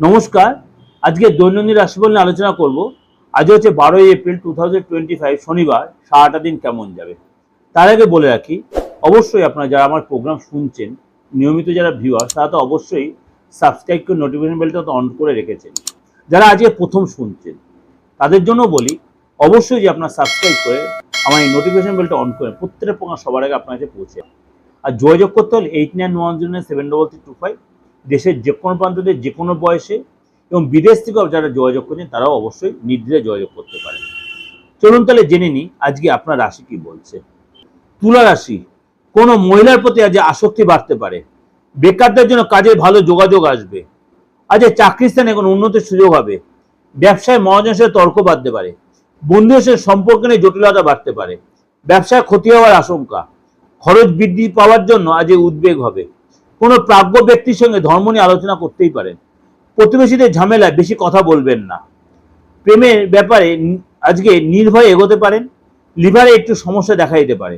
নমস্কার। আজকে দৈনন্দিন রাশিফল নিয়ে আলোচনা করব। আজ হচ্ছে বারোই এপ্রিল টু শনিবার। সারাটা দিন কেমন যাবে? তার আগে বলে রাখি, অবশ্যই আপনারা যারা আমার প্রোগ্রাম শুনছেন, নিয়মিত যারা ভিউয়ার তারা তো অবশ্যই সাবস্ক্রাইব করে নোটিফিকেশন বেলটা তো অন করে রেখেছেন। যারা আজকে প্রথম শুনছেন, তাদের জন্য বলি, অবশ্যই যে আপনারা সাবস্ক্রাইব করে আমার এই নোটিফিকেশন বেলটা অন করে প্রত্যেকটা প্রোগ্রাম সবার আগে আপনার কাছে পৌঁছে আর যোগাযোগ করতে হলে eight nine one zero nine seven double three two five দেশের যে কোনো প্রান্ততে যে কোনো বয়সে এবং বিদেশ থেকেও যারা যোগাযোগ করছেন, তারাও অবশ্যই নির্দ্বিধায় যোগাযোগ করতে পারেন। চলুন তাহলে জেনে নিই, আজকে আপনার রাশি কি বলছে? তুলা রাশি, কোনো মহিলার প্রতি আজ আসক্তি বাড়তে পারে। বেকারদের জন্য কাজে ভালো যোগাযোগ আসবে। আজ চাকরির স্থানে কোনো উন্নতির সুযোগ হবে। ব্যবসায় মহাজনের সাথে তর্ক বাড়তে পারে। বন্ধুদের সাথে সম্পর্ক নিয়ে জটিলতা বাড়তে পারে। ব্যবসায় ক্ষতি হওয়ার আশঙ্কা। খরচ বৃদ্ধি পাওয়ার জন্য আজ উদ্বেগ হবে। কোনো প্রাজ্ঞ ব্যক্তির সঙ্গে ধর্ম নিয়ে আলোচনা করতেই পারেন। প্রতিবেশীদের ঝামেলায় বেশি কথা বলবেন না। প্রেমের ব্যাপারে আজকে নির্ভয়ে এগোতে পারেন, লিভারে একটু সমস্যা দেখা দিতে পারে।